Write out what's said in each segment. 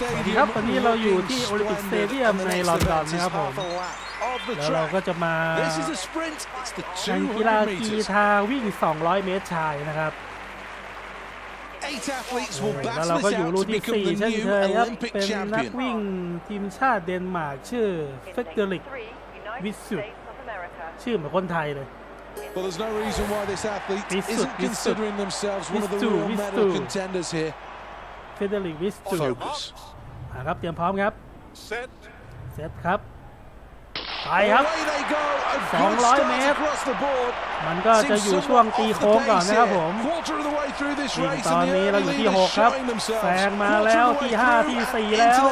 สวัสดีครับวันนี้เราอยู่ที่โอลิมปิกสเตเดียมในลอนดอนนะครับผม แล้วเราก็จะมาแข่งกีฬากีทาวิ่ง 200 เมตรชายนะครับ แล้วเราก็อยู่รุ่นที่4เช่นเคยครับเป็นนักวิ่งทีมชาติเดนมาร์กชื่อเฟกเดริกวิสุทชื่อเหมือนคนไทยเลย Well, there's no reason why this athlete isn't considering themselves one of the real medal contenders here. เฟเดริกวิสตูนะครับเตรียมพร้อมครับ เซตครับไปครับ200เมตร มันก็จะอยู่ช่วงตีโค้งก่อนนะครับผม ตอนนี้เราอยู่ที่6ครับ แซงมาแล้วที่5ที่4แล้ว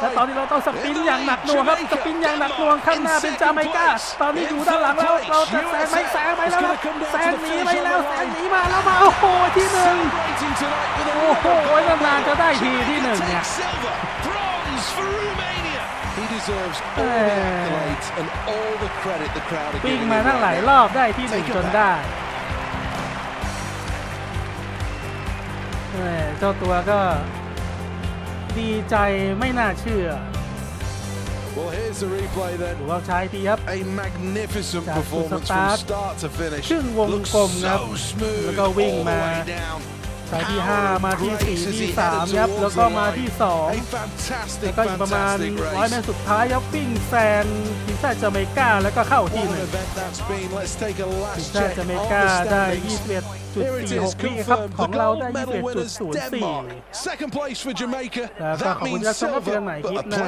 และตอนนี้เราต้องสปินอย่างหนักหน่วงครับ สปินอย่างหนักหน่วงข้างหน้าเป็นจาไมกาตอนนี้อยู่ด้านหลังแล้วเราจะแซงไม่แซงไปแล้ว แซงหนีไปแล้วแซงหนีมาแล้ว มาโอ้โหที่หนึ่งโอ้โหนานๆจะได้ทีที่หนึ่งเนี่ย wins for Romania. He deserves all the accolades and all the credit the crowd are giving him. วิ่งมาตั้งหลายรอบได้ที่หนึ่งจนได้ เจ้าตัวก็ดีใจไม่น่าเชื่อ Well, here's the replay then. เราใช้ทีคร A magnificent performance from start to finish. Looks so smooth all the way down. สายที่ 5 มาที่4ที่3ครับ แล้วก็มาที่2แล้วก็อีกประมาณร้อยเมตรสุดท้ายยับปิ้งแซนทีมชาติเาเมกาแล้วก็เข้าทีมทีมชาติจจเมกาได้21.46วิครับของเราได้21.04แล้วก็ขอบคุณที่รัชมรับเพียงใหม่คลิปหน้า